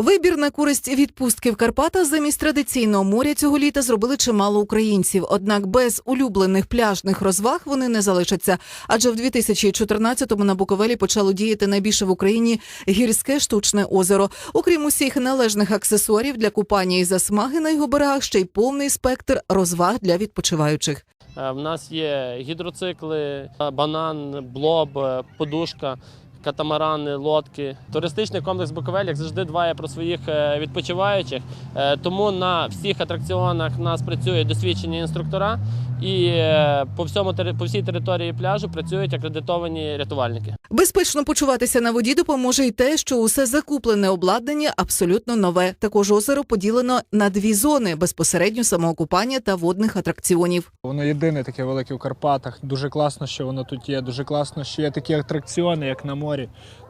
Вибір на користь відпустки в Карпатах замість традиційного моря цього літа зробили чимало українців. Однак без улюблених пляжних розваг вони не залишаться. Адже в 2014-му на Буковелі почало діяти найбільше в Україні гірське штучне озеро. Окрім усіх належних аксесуарів для купання і засмаги на його берегах, ще й повний спектр розваг для відпочиваючих. Е, В нас є гідроцикли, банан, блоб, е, подушка, катамарани, лодки. Туристичний комплекс Буковель, як завжди, дбає про своїх е, відпочиваючих. Е, Тому на всіх атракціонах нас працюють досвідчені інструктора, і е, по всьому по всій території пляжу працюють акредитовані рятувальники. Безпечно почуватися на воді допоможе й те, що усе закуплене обладнання абсолютно нове. Також озеро поділено на дві зони безпосередньо самоокупання та водних атракціонів. Воно єдине таке велике в Карпатах. Дуже класно, що воно тут є. Дуже класно, що є такі атракціони, як на морі.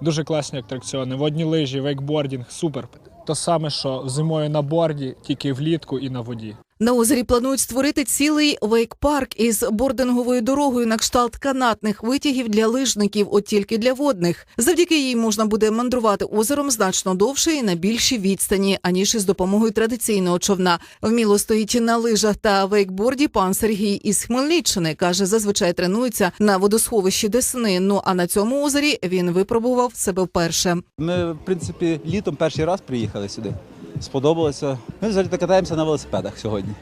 Дуже класні атракціони. Водні лижі, вейкбордінг, супер. То саме, що зимою на борді, тільки влітку і на воді. На озері планують створити цілий вейк-парк із бординговою дорогою на кшталт канатних витягів для лижників, от тільки для водних. Завдяки їй можна буде мандрувати озером значно довше і на більшій відстані, аніж із допомогою традиційного човна. Вміло стоїть на лижах та вейкборді пан Сергій із Хмельниччини каже, зазвичай тренується на водосховищі Десни. Ну а на цьому озері він випробував себе вперше. Ми, в принципі, літом перший раз приїхали сюди. Сподобалося. Ми взагалі катаємося на велосипедах сьогодні.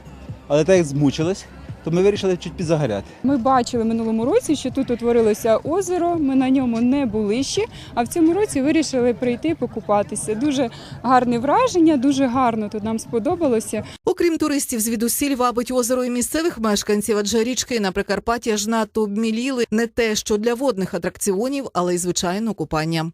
Але так як змучились, то ми вирішили чуть підзагоряти. Ми бачили минулому році, що тут утворилося озеро. Ми на ньому не були ще. А в цьому році вирішили прийти покупатися. Дуже гарне враження, дуже гарно тут нам сподобалося. Окрім туристів, звідусіль вабить озеро і місцевих мешканців, адже річки на Прикарпатті аж надто обміліли не те, що для водних атракціонів, але й звичайно купання.